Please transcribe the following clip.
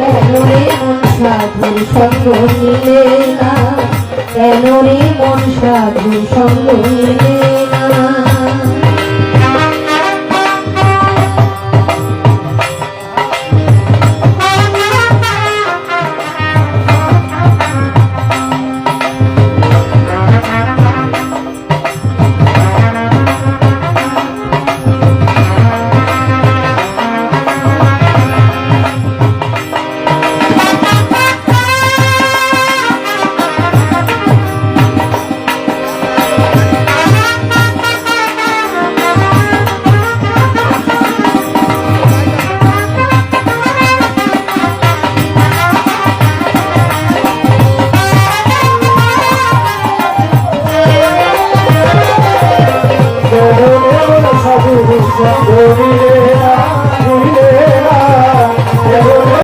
কেন মন সাধুর সঙ্গ নিলে না? মন সঙ্গ করিয়া